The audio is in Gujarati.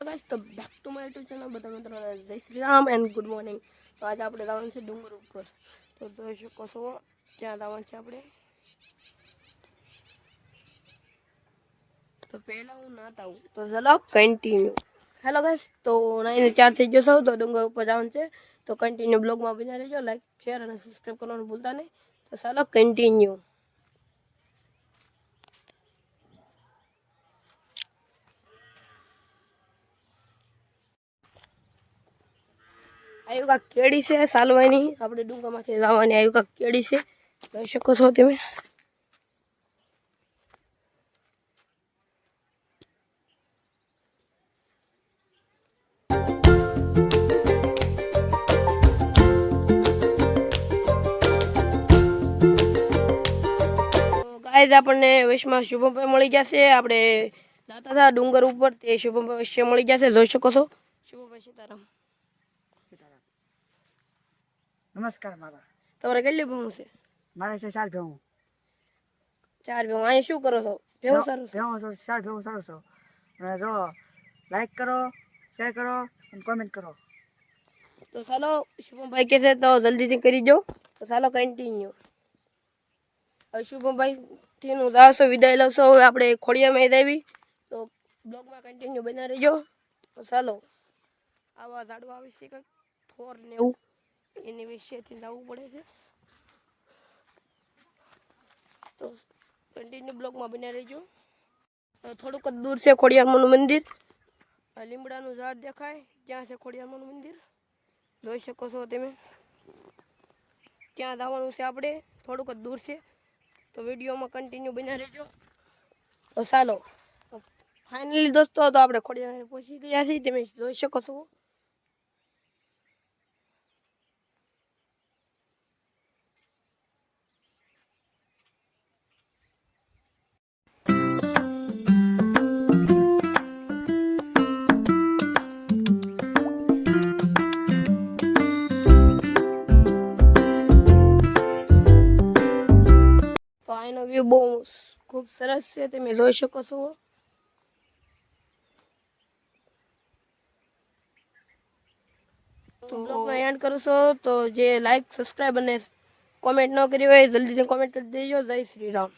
તો back to my YouTube channel બધા મિત્રોને Jai Shri Ram and good morning તો આજે આપણે જવાનું છે ડુંગર ઉપર તો જોઈ શકો છો ત્યાં જવાનું છે આપણે તો પહેલાં હું નાતા આવું તો ચલો કન્ટિન્યુ હેલો ગાઈસ તો નાઈને ચાર થઈ ગયો છો તો ડુંગર ઉપર જવાનું છે તો કન્ટિન્યુ બ્લોગમાં બના રહેજો લાઈક શેર અને સબસ્ક્રાઈબ કરવાનું ભૂલતા નહીં તો ચાલો કન્ટિન્યુ આવ્યું કેડી છે સાલવાની? આપણે ડુંગરમાંથી લાવવાની આવ્યું કાંક કેડી છે. જોઈ શકો છો તમે. ગાય આપણને વશમાં શુભમભાઈ મળી જશે આપણે દાતા ડુંગર ઉપર તે શુભમભાઈ વૈશ્ય મળી જશે જોઈ શકો છો. શુભમભાઈ સીતારામ. નમસ્કાર મારા. તમારે કેટલી ભેહું છે? મારે છે ચાર ભેવું ચાર ભેવું અહીં શું કરો છો? ભેવું સારું ભેવું છો. ચાર ભેવું સારું છો. અને જો લાઈક કરો શેર કરો અને કોમેન્ટ કરો. તો ચાલો શુભમભાઈ કહે છે તો જલ્દીથી કરી દો. તો ચાલો કન્ટિન્યુ હવે શુભમભાઈ થી હું દાસો વિદાય લઉં છું હવે આપણે ખોડિયામાં આવી. તો બ્લોગમાં કન્ટિન્યુ બના રહેજો. તો ચાલો આવા ઝાડવા આવી છે કંઈક થોર ને એવું. એની વિશેથી જવું પડે છે. તો કન્ટિન્યુ બ્લોકમાં બના રહેજો. થોડુંક જ દૂર છે ખોડિયારમાનું મંદિર. લીમડાનું ઝાડ દેખાય. ત્યાં છે ખોડિયારમાનું મંદિર. જોઈ શકો છો તમે. ત્યાં જવાનું છે આપણે. થોડુંક જ દૂર છે. તો વિડીયોમાં કન્ટિન્યુ બન્યા રહેજો. તો ચાલો. ફાઇનલી દોસ્તો, તો આપણે ખોડિયાર પહોંચી ગયા છીએ. તમે જોઈ શકો છો. વ્યૂ બહુ ખૂબ સરસ છે તમે જોઈ શકો છો. તો બ્લોગનો એન્ડ કરું છો તો જે લાઈક સબસ્ક્રાઈબ અને કોમેન્ટ ન કરી હોય જલ્દીથી કોમેન્ટ કરી દેજો. જય શ્રી રામ.